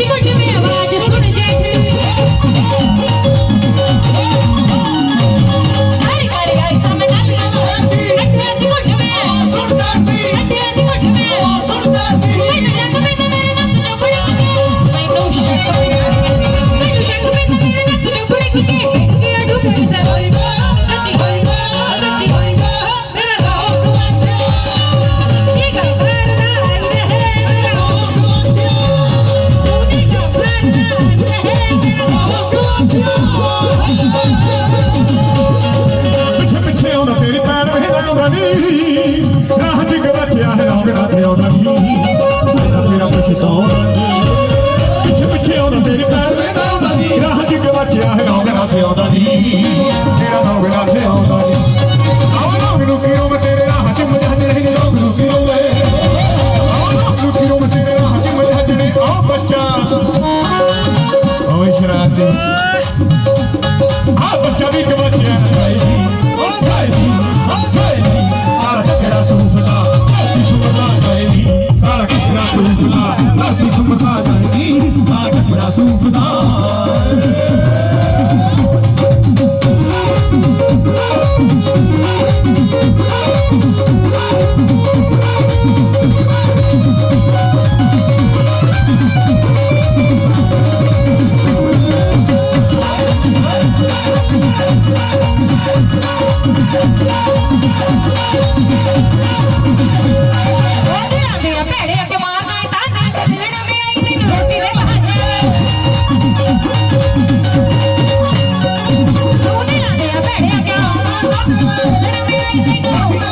Mexico, give me. ਤੇਰਾ ਨਾਮ ਰੱਖ ਆਉਂਦਾ ਜੀ ਆਉ ਨਾਮ ਨੂੰ ਕਿਰੋ ਮੈਂ ਤੇਰੇ ਰਾਹ ਚ ਮਜਾ ਜਣੇ ਨਾਮ ਨੂੰ ਕਿਰੋ ਮੈਂ ਆਉ ਨਾਮ ਨੂੰ ਕਿਰੋ ਮੈਂ ਤੇਰੇ ਰਾਹ ਚ ਮਜਾ ਜਣੇ ਆਉ ਬੱਚਾ। ਓਏ ਸ਼ਰਾਰਤੀ। ਆ ਬੱਚਾ ਵੀ ਕਬੱਚਿਆ ਭਾਈ ਓ ਭਾਈ ਓ ਭਾਈ